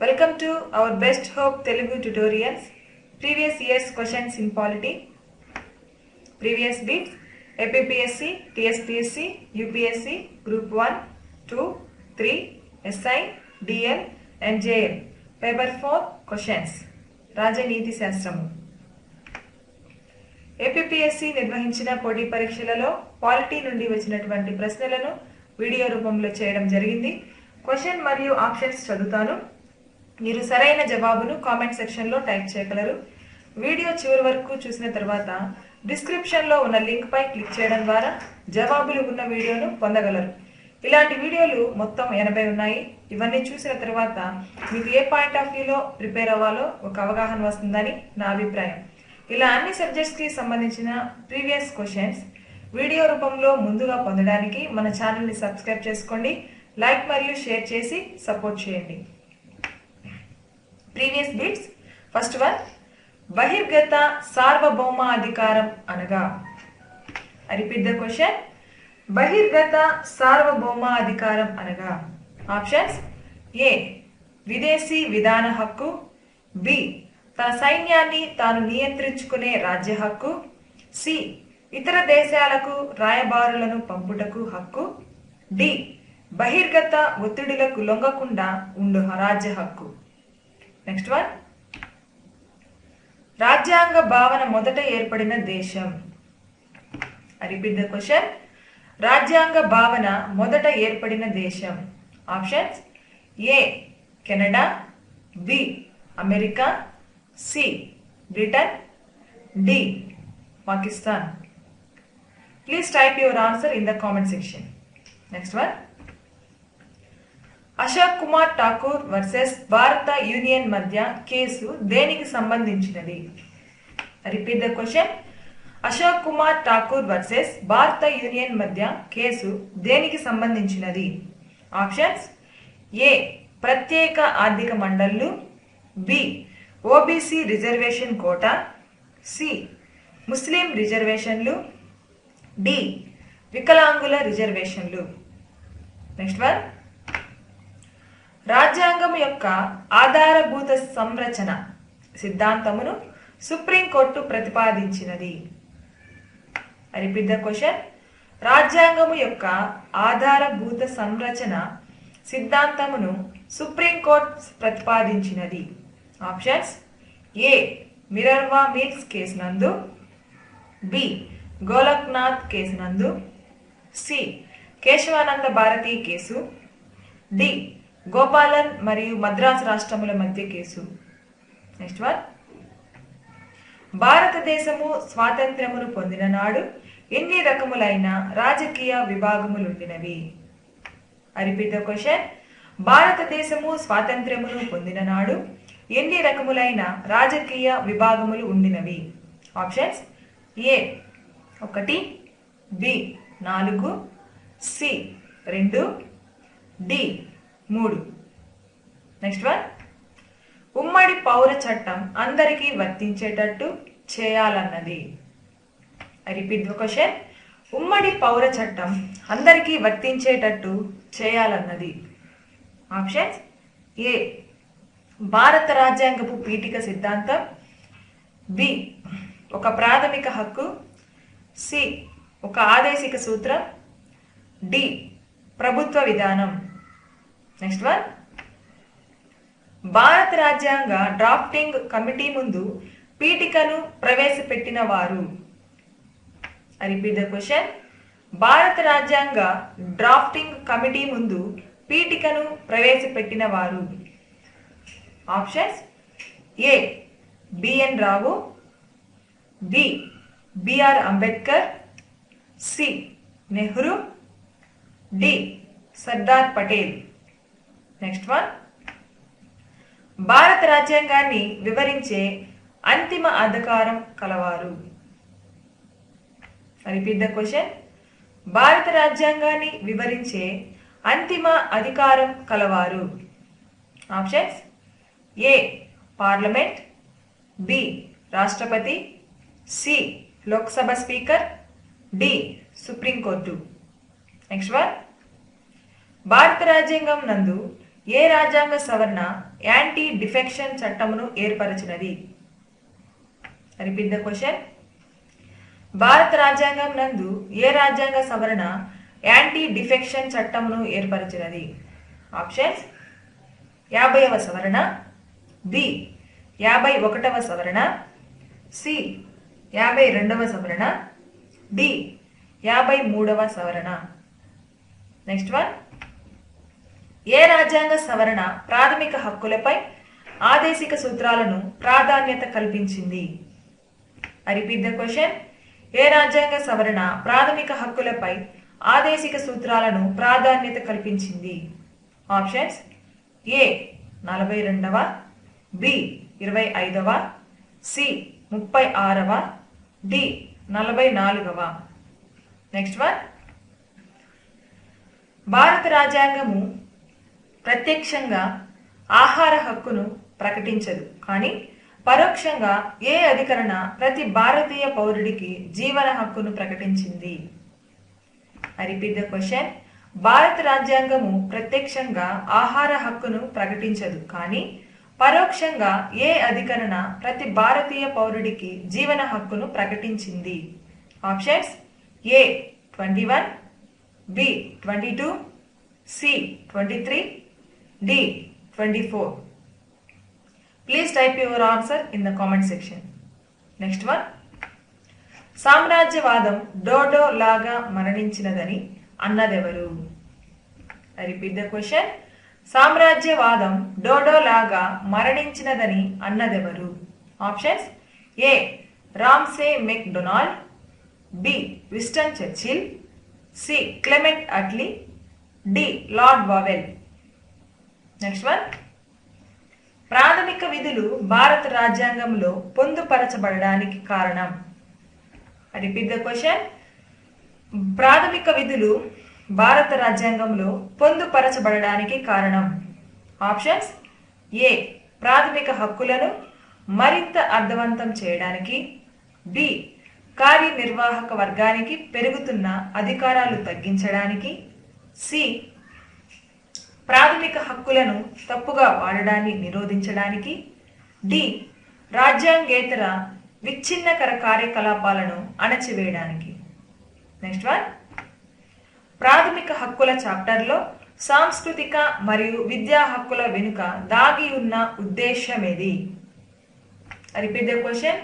Welcome to our best hope Telugu tutorials previous years questions in polity previous bits APPSC TSPSC UPSC group one two three SI DL and JL paper four questions రాజనీతి శాస్త్రము APPSC నిర్వహించిన పోటీ పరీక్షలలో polity నుండి వచ్చినటువంటి ప్రశ్నలను video రూపంలో చేయడం జరిగింది. క్వశ్చన్ మరియు ఆప్షన్స్ చదువుతాను. మీరు సరైన జవాబును కామెంట్ సెక్షన్లో టైప్ చేయగలరు. వీడియో చివరి వరకు చూసిన తర్వాత డిస్క్రిప్షన్లో ఉన్న లింక్పై క్లిక్ చేయడం ద్వారా జవాబులు ఉన్న వీడియోను పొందగలరు. ఇలాంటి వీడియోలు మొత్తం ఎనభై ఉన్నాయి. ఇవన్నీ చూసిన తర్వాత మీకు ఏ పాయింట్ ఆఫ్ వ్యూలో ప్రిపేర్ అవ్వాలో ఒక అవగాహన వస్తుందని నా అభిప్రాయం. ఇలా అన్ని సబ్జెక్ట్స్కి సంబంధించిన ప్రీవియస్ క్వశ్చన్స్ వీడియో రూపంలో ముందుగా పొందడానికి మన ఛానల్ని సబ్స్క్రైబ్ చేసుకోండి. లైక్ మరియు షేర్ చేసి సపోర్ట్ చేయండి. ప్రీవియస్ బిట్స్ ఫస్ట్ వన్ బహిర్గత సార్వభౌమ అధికారం అనగా ఐ రిపీట్ ద క్వశ్చన్ బహిర్గత సార్వభౌమ అధికారం అనగా ఆప్షన్స్ ఏ విదేశీ విధాన హక్కు బి తన సైన్యాన్ని తాను నియంత్రించుకునే రాజ్య హక్కు సి ఇతర దేశాలకు రాయబారులను పంపుటకు హక్కు డి బహిర్గత ఒత్తిడులకు లొంగకుండా ఉండు రాజ్య హక్కు. నెక్స్ట్ వన్ రాజ్యాంగ భావన మొదట ఏర్పడిన దేశం. ఐ రిపీట్ ద క్వశ్చన్ రాజ్యాంగ భావన మొదట ఏర్పడిన దేశం. Options A Canada B America C Britain D Pakistan please type your answer in the comment section next one Ashok Kumar Thakur versus భారత యూనియన్ మధ్య కేసు దేనికి సంబంధించినది? Repeat the question Ashok Kumar Thakur versus భారత union మధ్య case దేనికి సంబంధించినది? Options A ప్రత్యేక ఆర్థిక మండళ్ళు. B OBC reservation quota. C ముస్లిం రిజర్వేషన్లు. డి వికలాంగుల రిజర్వేషన్లు. నెక్స్ట్ వన్ రాజ్యాంగం యొక్క ఆధారభూత సంరచన సిద్ధాంతమును సుప్రీంకోర్టు ప్రతిపాదించినది. Repeat the question. రాజ్యాంగము యొక్క ఆధారభూత సంరచన సిద్ధాంతమును supreme court ప్రతిపాదించినది. Options. A. Minerva Mills case నందు. బి. గోలక్నాథ్ కేసు నందు. C. Kesavananda Bharati case. D. Gopalan మరియు మద్రాసు రాష్ట్రముల మధ్య కేసు. నెక్స్ట్ వన్ భారతదేశము స్వాతంత్రమును పొందిన నాడు ఎన్ని రకములైన రాజకీయ విభాగములుండినవి? Repeat the question. భారతదేశము స్వాతంత్రమును పొందిన నాడు ఎన్ని రకములైన రాజకీయ విభాగములు ఉండినవి? ఆప్షన్స్ ఏ ఒకటి బి నాలుగు సి రెండు డి మూడు. నెక్స్ట్ వన్ ఉమ్మడి పౌర చట్టం అందరికీ వర్తించేటట్టు చేయాలన్నది. ఐ రిపీట్ ద క్వశ్చన్ ఉమ్మడి పౌర చట్టం అందరికీ వర్తించేటట్టు చేయాలన్నది. ఆప్షన్స్ ఏ భారత రాజ్యాంగపు పీఠిక సిద్ధాంతం. బి ఒక ప్రాథమిక హక్కు. సి ఒక ఆదేశిక సూత్రం. డి ప్రభుత్వ విధానం. నెక్స్ట్ వన్ భారత రాజ్యాంగ డ్రాఫ్టింగ్ కమిటీ ముందు పీఠికను ప్రవేశపెట్టిన వారు. రిపీట్ ద క్వశ్చన్ భారత రాజ్యాంగ డ్రాఫ్టింగ్ కమిటీ ముందు పీఠికను ప్రవేశపెట్టిన వారు. Options A B N Rao. B B R Ambedkar. C Nehru. D Sardar Patel. Next one భారత రాజ్యాంగాన్ని వివరించే అంతిమ అధికారం కలవారు. రిపీట్ ద క్వశ్చన్ భారత రాజ్యాంగాన్ని వివరించే అంతిమ అధికారం కలవారు. ఆప్షన్స్ ఏ పార్లమెంట్ బి రాష్ట్రపతి C Lok Sabha speaker D supreme court next one భారత రాజ్యాంగం నందు ఏ రాజ్యాంగ సవరణ యాంటీ డిఫెక్షన్ చట్టమును ఏర్పరచినది? Repeat the question. భారత రాజ్యాంగం నందు ఏ రాజ్యాంగ సవరణ యాంటీ డిఫెక్షన్ చట్టమును ఏర్పరచినది? ఆప్షన్స్. యాభైవ సవరణ. బి. యాభై ఒకటవ సవరణ. సి. యాభై రెండవ సవరణ. డి. యాభై మూడవ సవరణ. Next one. ఏ రాజ్యాంగ సవరణ ప్రాథమిక హక్కులపై ఆదేశిక సూత్రాలను ప్రాధాన్యత కల్పించింది? ఐ రిపీట్ ద క్వశ్చన్ ఏ రాజ్యాంగ సవరణ ప్రాథమిక హక్కులపై ఆదేశిక సూత్రాలను ప్రాధాన్యత కల్పించింది? ఆప్షన్స్ ఏ నలభై రెండవ బి ఇరవై ఐదవ సి ముప్పై ఆరవ డి నలభై నాలుగవ. నెక్స్ట్ వన్ భారత రాజ్యాంగము ప్రత్యక్షంగా ఆహార హక్కును ప్రకటించదు. కానీ పరోక్షంగా ఏ అధికరణ ప్రతి భారతీయ పౌరుడికి జీవన హక్కును ప్రకటించింది? ఐ రిపీట్ ద క్వశ్చన్ భారత రాజ్యాంగము ప్రత్యక్షంగా ఆహార హక్కును ప్రకటించదు. కానీ పరోక్షంగా ఏ అధికరణ ప్రతి భారతీయ పౌరుడికి జీవన హక్కును ప్రకటించింది? Options A twenty one B twenty two C twenty three D twenty four please type your answer in the comment section next one సామ్రాజ్యవాదం dodo లాగా మరణించినదని అన్నదెవరు? ఐ రిపీట్ ద క్వశ్చన్ సామ్రాజ్యవాదం డోడో లాగా మరణించినదని అన్నదెవరు? Options A Ramsay MacDonald B Winston Churchill. C Clement Attlee. D Lord Wavell. Next one ప్రాథమిక విధులు భారత రాజ్యాంగంలో పొందుపరచబడడానికి కారణం. రిపీట్ ద క్వశ్చన్ ప్రాథమిక విధులు భారత రాజ్యాంగంలో పొందుపరచబడడానికి కారణం. ఆప్షన్స్ ఏ ప్రాథమిక హక్కులను మరింత అర్థవంతం చేయడానికి. బి కార్యనిర్వాహక వర్గానికి పెరుగుతున్న అధికారాలు తగ్గించడానికి. సి ప్రాథమిక హక్కులను తప్పుగా వాడడాన్ని నిరోధించడానికి డి. రాజ్యాంగేతర విచ్ఛిన్నకర కార్యకలాపాలను అణచివేయడానికి. నెక్స్ట్ వన్ ప్రాథమిక హక్కుల చాప్టర్లో సాంస్కృతిక మరియు విద్యా హక్కుల వెనుక దాగి ఉన్న ఉద్దేశమేది రిపీట్ ద క్వశ్చన్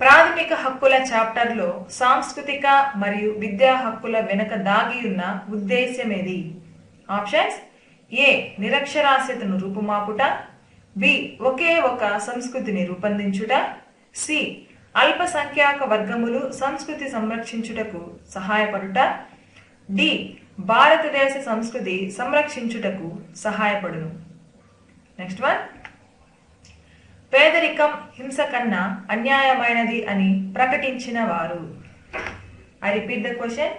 ప్రాథమిక హక్కుల చాప్టర్లో సాంస్కృతిక మరియు విద్యా హక్కుల వెనుక దాగి ఉన్న ఉద్దేశ్యమేది? ఆప్షన్స్. ఏ నిరక్షరాస్యతను రూపుమాపుట. బి ఒకే ఒక సంస్కృతిని రూపొందించుట. సి అల్పసంఖ్యాక వర్గములు సంస్కృతి సంరక్షించుటకు సహాయపడుట. డి భారతదేశ సంస్కృతి సంరక్షించుటకు సహాయపడును. Next one. పేదరికం హింస కన్నా అన్యాయమైనది అని ప్రకటించిన వారు ఐ రిపీట్ ద క్వశ్చన్.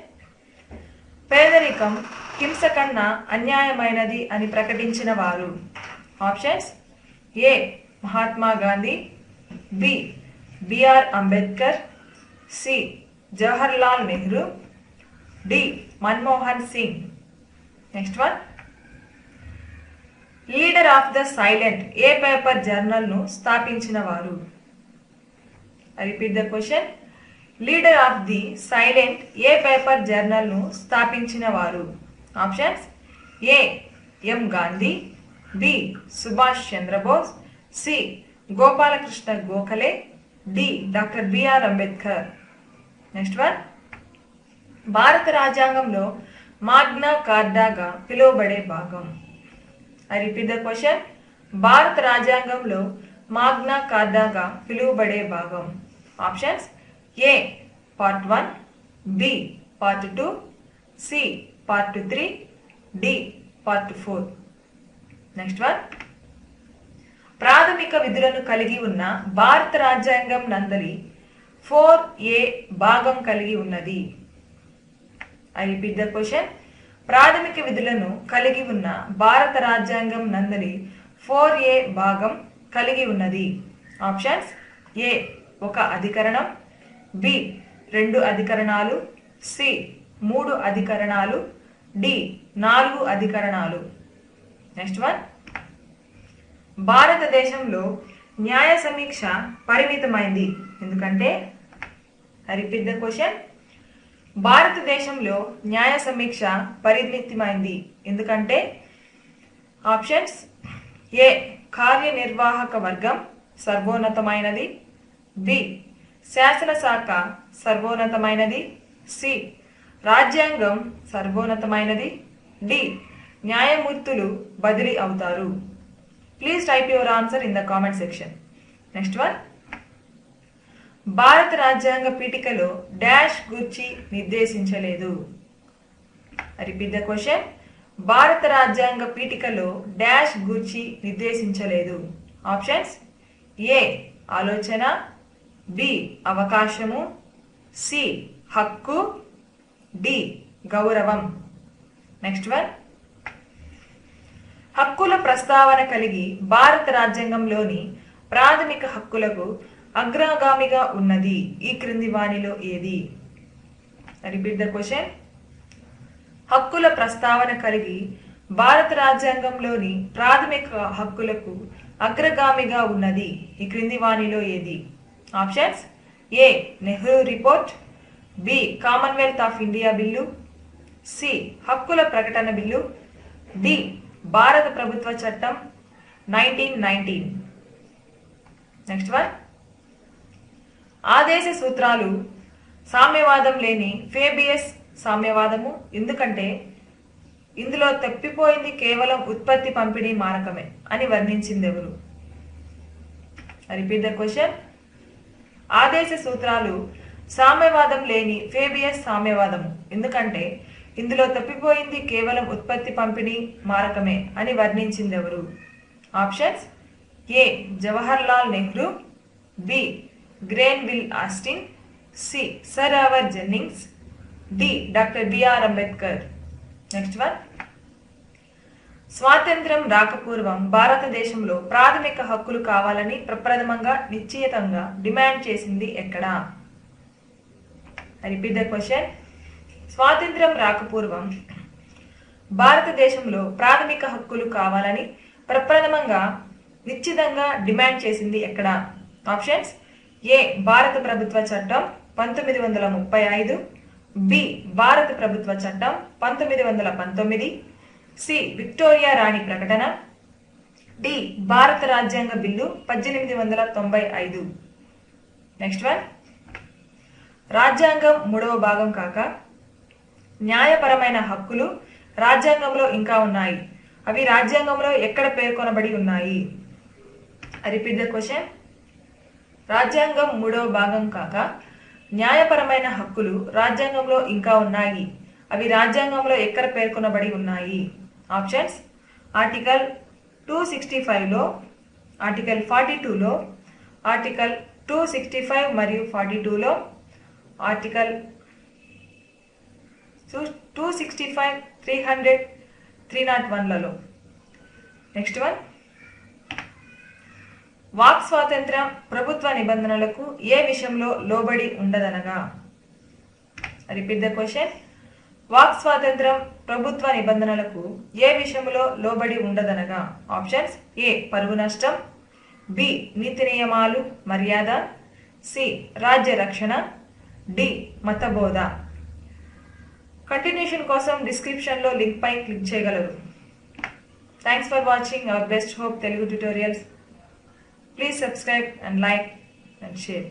పేదరికం హింస కన్నా అన్యాయమైనది అని ప్రకటించిన వారు. Options A Mahatma Gandhi. B B R Ambedkar. C Jawaharlal Nehru. D Manmohan Singh. Next one leader of the silent A paper జర్నల్ను స్థాపించిన వారు. Repeat the question leader of the silent A paper జర్నల్ను స్థాపించిన వారు. Options A M Gandhi B Subhash Chandrabose C Gopalakrishna Gokhale D doctor B R Ambedkar next one భారత రాజ్యాంగంలో మాగ్నా కార్డాగా పిలువబడే భాగం ఐ రిపీట్ ద క్వశ్చన్ భారత రాజ్యాంగంలో మాగ్నా కార్డాగా పిలువబడే భాగం options A part one B part two C part three D part four next one ప్రాథమిక విధులను కలిగి ఉన్న భారత రాజ్యాంగం నందలి ఫోర్ ఏ భాగం కలిగి ఉన్నది. ఐ రిపీట్ ద క్వశ్చన్ ప్రాథమిక విధులను కలిగి ఉన్న భారత రాజ్యాంగం నందలి ఫోర్ ఏ భాగం కలిగి ఉన్నది. ఆప్షన్స్ ఏ ఒక అధికరణం. బి రెండు అధికరణాలు. సి మూడు అధికరణాలు. డి నాలుగు అధికరణాలు. Next one. భారతదేశంలో న్యాయ సమీక్ష పరిమితమైంది. ఎందుకంటే రిపీట్ ద క్వశ్చన్ భారతదేశంలో న్యాయ సమీక్ష పరిమితమైంది. ఎందుకంటే ఆప్షన్స్ ఏ కార్యనిర్వాహక వర్గం సర్వోన్నతమైనది. బి శాసనశాఖ సర్వోన్నతమైనది. సి రాజ్యాంగం సర్వోన్నతమైనది. డి. న్యాయమూర్తులు బదిలీ అవుతారు. Please type your answer in the comment section. Next one. భారత రాజ్యాంగ పీఠికలో డాష్ గుర్చి నిర్దేశించలేదు. రిపీట్ ద క్వశ్చన్ భారత రాజ్యాంగ పీఠికలో డాష్ గూర్చి నిర్దేశించలేదు. Options A. ఆలోచన. బి. అవకాశము. సి. హక్కు. డి గౌరవం. నెక్స్ట్ వన్ హక్కుల ప్రస్తావన కలిగి భారత రాజ్యాంగంలోని ప్రాథమిక హక్కులకు అగ్రగామిగా ఉన్నది ఈ క్రింది వాణిలో ఏది? రిపీట్ ద క్వశ్చన్ హక్కుల ప్రస్తావన కలిగి భారత రాజ్యాంగంలోని ప్రాథమిక హక్కులకు అగ్రగామిగా ఉన్నది ఈ క్రింది వాణిలో ఏది? Options A Nehru report. B. Commonwealth of India bill. C. హక్కుల ప్రకటన బిల్లు. డి. భారత ప్రభుత్వ చట్టం నైన్టీన్ నైన్టీన్. Next one. ఆదేశ సూత్రాలు సామ్యవాదం లేని ఫేబియస్ సామ్యవాదము. ఎందుకంటే ఇందులో తప్పిపోయింది కేవలం ఉత్పత్తి పంపిణీ మారకమే అని వర్ణించింది ఎవరు? రిపీట్ ద క్వశ్చన్ ఆదేశ సూత్రాలు సామ్యవాదం లేని ఫేబియస్ సామ్యవాదము ఎందుకంటే ఇందులో తప్పిపోయింది కేవలం ఉత్పత్తి పంపిణీ మారకమే అని వర్ణించింది ఎవరు options? A. Jawahar Lal Nehru. B. Granville Austin. C. Sir Ivor Jennings. D. Doctor B R Ambedkar. Next one. స్వాతంత్రం రాకపూర్వం భారతదేశంలో ప్రాథమిక హక్కులు కావాలని ప్రప్రథమంగా నిశ్చయితంగా డిమాండ్ చేసింది ఎక్కడా? రిపీట్ ద క్వశ్చన్ స్వాతంత్రం రాకపూర్వం భారతదేశంలో ప్రాథమిక హక్కులు కావాలని ప్రప్రథమంగా నిశ్చితంగా డిమాండ్ చేసింది ఎక్కడ? ఆప్షన్స్ ఏ భారత ప్రభుత్వ చట్టం పంతొమ్మిది వందల ముప్పై ఐదు. బి భారత ప్రభుత్వ చట్టం పంతొమ్మిది వందల పంతొమ్మిది. సి విక్టోరియా రాణి ప్రకటన. డి భారత రాజ్యాంగ బిల్లు పద్దెనిమిది వందల తొంభై ఐదు. నెక్స్ట్ వన్ రాజ్యాంగం మూడవ భాగం కాక న్యాయపరమైన హక్కులు రాజ్యాంగంలో ఇంకా ఉన్నాయి. అవి రాజ్యాంగంలో ఎక్కడ పేర్కొనబడి ఉన్నాయి? రిపీట్ ద క్వశ్చన్ రాజ్యాంగం మూడవ భాగం కాక న్యాయపరమైన హక్కులు రాజ్యాంగంలో ఇంకా ఉన్నాయి. అవి రాజ్యాంగంలో ఎక్కడ పేర్కొనబడి ఉన్నాయి? ఆప్షన్స్ ఆర్టికల్ టూ సిక్స్టీ ఫైవ్లో ఆర్టికల్ ఫార్టీ టూలో ఆర్టికల్ టూ సిక్స్టీ ఫైవ్ మరియు ఫార్టీ టూలో article two sixty five three hundred three not వన్లలో next one వాక్ స్వాతంత్ర్యం ప్రభుత్వ నిబంధనలకు ఏ విషయంలో లోబడి ఉండదనగా? రిపీట్ ద క్వశ్చన్ వాక్ స్వాతంత్రం ప్రభుత్వ నిబంధనలకు ఏ విషయంలో లోబడి ఉండదనగా? ఆప్షన్స్ ఏ పరువు నష్టం. బి నీతి నియమాలు మర్యాద. సి రాజ్య రక్షణ. డి మతబోధ. కంటిన్యూషన్ కోసం డిస్క్రిప్షన్లో లింక్ పై క్లిక్ చేయగలరు. Thanks for watching our best hope Telugu tutorials please subscribe and like and share